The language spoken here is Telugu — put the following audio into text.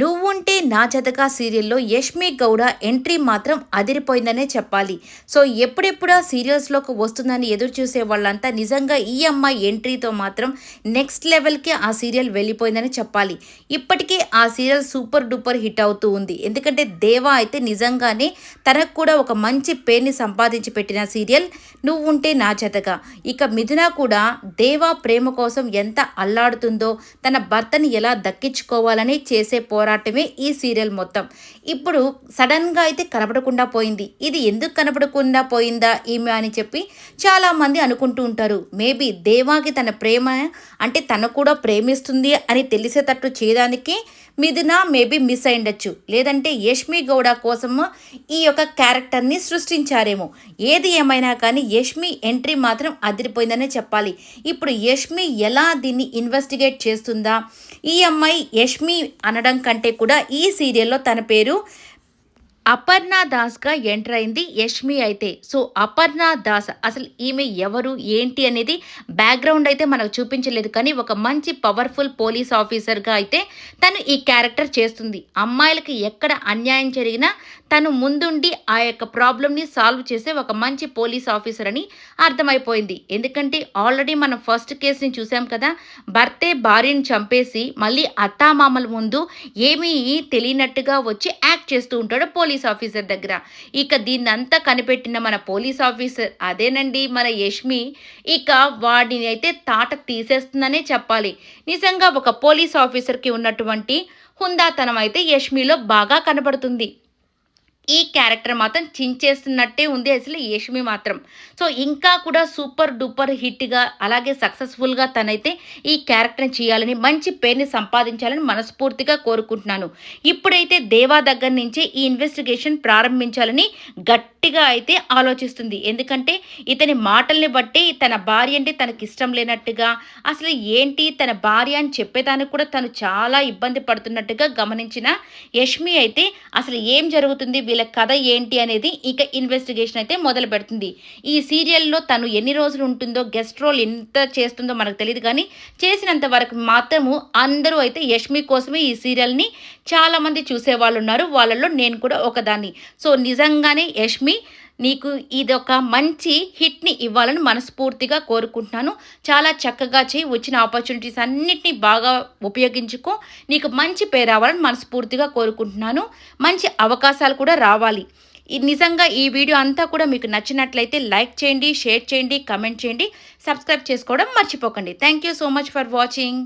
నువ్వుంటే నా జతగా సీరియల్లో యష్మి గౌడ ఎంట్రీ మాత్రం అదిరిపోయిందనే చెప్పాలి. సో ఎప్పుడెప్పుడు ఆ సీరియల్స్లోకి వస్తుందని ఎదురు చూసే వాళ్ళంతా నిజంగా ఈ అమ్మాయి ఎంట్రీతో మాత్రం నెక్స్ట్ లెవెల్కి ఆ సీరియల్ వెళ్ళిపోయిందని చెప్పాలి. ఇప్పటికే ఆ సీరియల్ సూపర్ డూపర్ హిట్ అవుతూ ఉంది. ఎందుకంటే దేవా అయితే నిజంగానే తనకు కూడా ఒక మంచి పేరుని సంపాదించి పెట్టిన సీరియల్ నువ్వుంటే నా జతగా. ఇక మిథున కూడా దేవా ప్రేమ కోసం ఎంత అల్లాడుతుందో తన భర్తని ఎలా దక్కించుకోవాలని చేసే పో పోరాటమే ఈ సీరియల్ మొత్తం. ఇప్పుడు సడన్గా అయితే కనపడకుండా పోయింది. ఇది ఎందుకు కనపడకుండా పోయిందా ఈమె అని చెప్పి చాలామంది అనుకుంటూ ఉంటారు. మేబీ దేవాకి తన ప్రేమ అంటే తను కూడా ప్రేమిస్తుంది అని తెలిసేటట్టు చేయడానికి మిథున మేబీ మిస్ అయిండొచ్చు లేదంటే యష్మి గౌడ కోసము ఈ యొక్క క్యారెక్టర్ని సృష్టించారేమో. ఏది ఏమైనా కానీ యష్మి ఎంట్రీ మాత్రం అదిరిపోయిందనే చెప్పాలి. ఇప్పుడు యష్మి ఎలా దీన్ని ఇన్వెస్టిగేట్ చేస్తుందా? ఈ అమ్మాయి యష్మి అనడం కంటే కూడా ఈ సీరియల్లో తన పేరు అపర్ణ దాస్గా ఎంటర్ అయింది యష్మి అయితే. సో అపర్ణ దాస్ అసలు ఈమె ఎవరు ఏంటి అనేది బ్యాక్గ్రౌండ్ అయితే మనకు చూపించలేదు. కానీ ఒక మంచి పవర్ఫుల్ పోలీస్ ఆఫీసర్గా అయితే తను ఈ క్యారెక్టర్ చేస్తుంది. అమ్మాయిలకి ఎక్కడ అన్యాయం జరిగినా తను ముందుండి ఆ యొక్క ప్రాబ్లమ్ని సాల్వ్ చేసే ఒక మంచి పోలీస్ ఆఫీసర్ అని అర్థమైపోయింది. ఎందుకంటే ఆల్రెడీ మనం ఫస్ట్ కేసుని చూసాం కదా భర్తే భార్యని చంపేసి మళ్ళీ అత్తామామల ముందు ఏమీ తెలియనట్టుగా వచ్చి యాక్ట్ చేస్తూ ఉంటాడు పోలీస్ పోలీస్ ఆఫీసర్ దగ్గర. ఇక దీన్నంతా కనిపెట్టిన మన పోలీస్ ఆఫీసర్ అదేనండి మన యష్మి. ఇక వాడిని అయితే తాట తీసేస్తుందనే చెప్పాలి. నిజంగా ఒక పోలీస్ ఆఫీసర్కి ఉన్నటువంటి హుందాతనం అయితే యష్మిలో బాగా కనబడుతుంది. ఈ క్యారెక్టర్ మాత్రం చించేస్తున్నట్టే ఉంది అసలు యష్మి మాత్రం. సో ఇంకా కూడా సూపర్ డూపర్ హిట్గా అలాగే సక్సెస్ఫుల్గా తనైతే ఈ క్యారెక్టర్ని చేయాలని మంచి పేరుని సంపాదించాలని మనస్ఫూర్తిగా కోరుకుంటున్నాను. ఇప్పుడైతే దేవా దగ్గర నుంచే ఈ ఇన్వెస్టిగేషన్ ప్రారంభించాలని గట్టిగా అయితే ఆలోచిస్తుంది. ఎందుకంటే ఇతని మాటల్ని బట్టి తన భార్య అంటే తనకి ఇష్టం లేనట్టుగా అసలు ఏంటి తన భార్య అని చెప్పేదానికి కూడా తను చాలా ఇబ్బంది పడుతున్నట్టుగా గమనించిన యష్మి అయితే అసలు ఏం జరుగుతుంది? వీళ్ళ కథ ఏంటి అనేది ఇక ఇన్వెస్టిగేషన్ అయితే మొదలు పెడుతుంది. ఈ సీరియల్లో తను ఎన్ని రోజులు ఉంటుందో గెస్ట్ రోల్ ఎంత చేస్తుందో మనకు తెలియదు కానీ చేసినంత వరకు మాత్రము అందరూ అయితే యష్మి కోసమే ఈ సీరియల్ని చాలామంది చూసేవాళ్ళు ఉన్నారు. వాళ్ళలో నేను కూడా ఒకదాన్ని. సో నిజంగానే యష్మి నీకు ఇదొక మంచి హిట్ని ఇవ్వాలని మనస్ఫూర్తిగా కోరుకుంటున్నాను. చాలా చక్కగా చేయి వచ్చిన ఆపర్చునిటీస్ అన్నిటినీ బాగా ఉపయోగించుకో. నీకు మంచి పేరు రావాలని మనస్ఫూర్తిగా కోరుకుంటున్నాను. మంచి అవకాశాలు కూడా రావాలి. నిజంగా ఈ వీడియో అంతా కూడా మీకు నచ్చినట్లయితే లైక్ చేయండి షేర్ చేయండి కమెంట్ చేయండి. సబ్స్క్రైబ్ చేసుకోవడం మర్చిపోకండి. Thank you so much for watching.